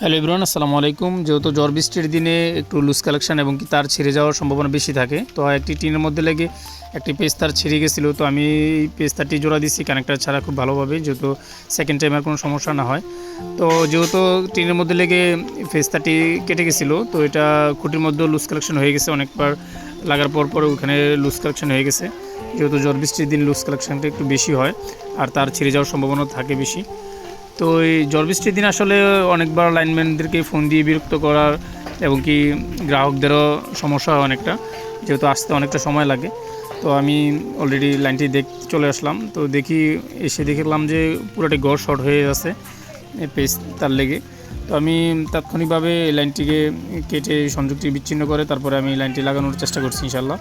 Hello Ibran, আসসালামু আলাইকুম। যেহেতু জ্বর বৃষ্টির দিনে একটু লুজ কালেকশন এবং কি তার ছিঁড়ে যাওয়ার সম্ভাবনা বেশি থাকে, তো একটি টিনের মধ্যে লেগে একটি পেস্তার ছিঁড়ে গেছিল। তো আমি পেস্তারটি জোড়া দিচ্ছি কানেক্টার ছাড়া খুব ভালোভাবে, যেহেতু সেকেন্ড টাইম আর কোনো সমস্যা না হয়। তো যেহেতু টিনের মধ্যে লেগে পেস্তারটি কেটে গেছিল, তো এটা খুঁটির মধ্যেও লুজ কালেকশন হয়ে গেছে। অনেকবার লাগার পর পর ওখানে লুজ কালেকশন হয়ে গেছে। যেহেতু জ্বর বৃষ্টির দিন লুজ কালেকশনটা একটু বেশি হয়, আর তার ছিঁড়ে যাওয়ার সম্ভাবনা থাকে বেশি। তো এই ঝড় বৃষ্টির দিন আসলে অনেকবার লাইনম্যানদেরকে ফোন দিয়ে বিরক্ত করার এবং কি গ্রাহকদেরও সমস্যা হয় অনেকটা, যেহেতু আসতে অনেকটা সময় লাগে। তো আমি অলরেডি লাইনটি দেখ চলে আসলাম। তো দেখি, এসে দেখলাম যে পুরোটি গড় শর্ট হয়ে আছে পেজ তার লেগে। তো আমি তাৎক্ষণিকভাবে এই লাইনটিকে কেটে সংযোগটি বিচ্ছিন্ন করে তারপরে আমি লাইনটি লাগানোর চেষ্টা করছি ইনশাল্লাহ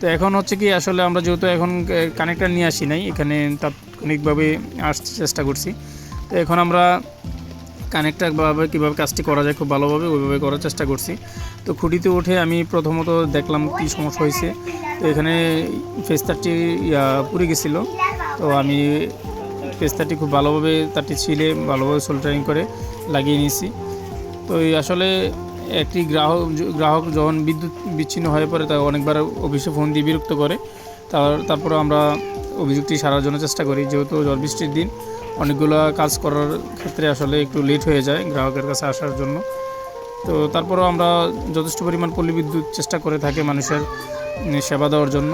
তো এখন হচ্ছে কি, আসলে আমরা যেহেতু এখন কানেক্টার নিয়ে আসি নাই, এখানে তাৎক্ষণিকভাবে আসতে চেষ্টা করছি। তো এখন আমরা কানেক্টভাবে কীভাবে কাজটি করা যায় খুব ভালোভাবে ওইভাবে করার চেষ্টা করছি। তো খুঁটিতে উঠে আমি প্রথমত দেখলাম কী সমস্যা হয়েছে। তো এখানে ফেস্তারটি পুড়ে গেছিল। তো আমি ফেস্তারটি খুব ভালোভাবে তারটি ছিলে, ভালোভাবে সোল্টারিং করে লাগিয়ে নিয়েছি। তো আসলে একটি গ্রাহক গ্রাহক যখন বিদ্যুৎ বিচ্ছিন্ন হয়ে পড়ে, তা অনেকবার অফিসে ফোন দিয়ে বিরক্ত করে। তার তারপরে আমরা অভিযোগটি সারার জন্য চেষ্টা করি। যেহেতু জল বৃষ্টির দিন, অনেকগুলো কাজ করার ক্ষেত্রে আসলে একটু লেট হয়ে যায় গ্রাহকের কাছে আসার জন্য। তো তারপরেও আমরা যথেষ্ট পরিমাণ পল্লী বিদ্যুৎ চেষ্টা করে থাকি মানুষের সেবা দেওয়ার জন্য।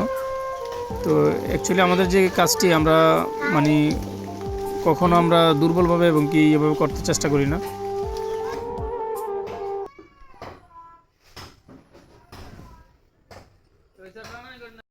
তো অ্যাকচুয়ালি আমাদের যে কাজটি আমরা মানে কখনো আমরা দুর্বলভাবে এবং কি এভাবে করতে চেষ্টা করি না।